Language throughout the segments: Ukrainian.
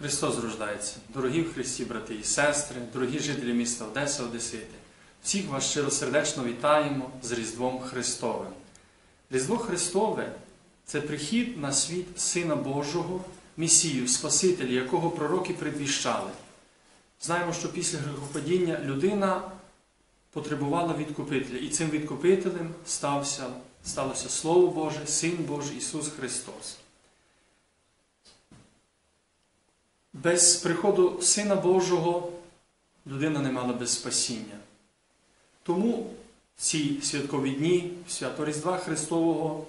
Христос рождається. Дорогі в Христі, брати і сестри, дорогі жителі міста Одеса, Одесити. Всіх вас щиросердечно вітаємо з Різдвом Христовим. Різдво Христове це прихід на світ Сина Божого, Месію, Спасителя, якого пророки предвіщали. Знаємо, що після грехопадіння людина потребувала відкупителя, і цим відкупителем стався, сталося Слово Боже, Син Божий Ісус Христос. Без приходу Сина Божого людина не мала без спасіння. Тому ці святкові дні, свято Різдва Христового,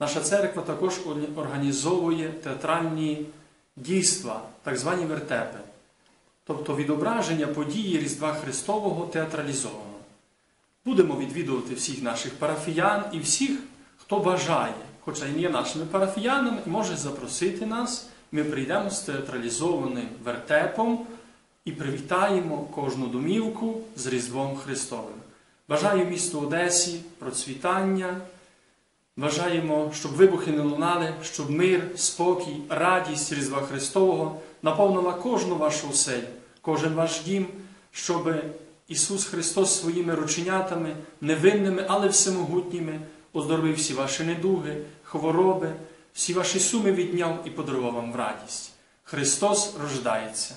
наша церква також організовує театральні дійства, так звані вертепи, тобто відображення події Різдва Христового театралізовано. Будемо відвідувати всіх наших парафіян і всіх, хто бажає, хоча й не є нашими парафіянами, і може запросити нас. Ми прийдемо з театралізованим вертепом і привітаємо кожну домівку з Різдвом Христовим. Бажаю місту Одесі процвітання. Бажаємо, щоб вибухи не лунали, щоб мир, спокій, радість Різдва Христового наповнила кожну вашу оселю, кожен ваш дім, щоб Ісус Христос своїми рученятами, невинними, але всемогутніми, оздоровив всі ваші недуги, хвороби, всі ваші суми відняв і подарував вам радість. Христос рождається.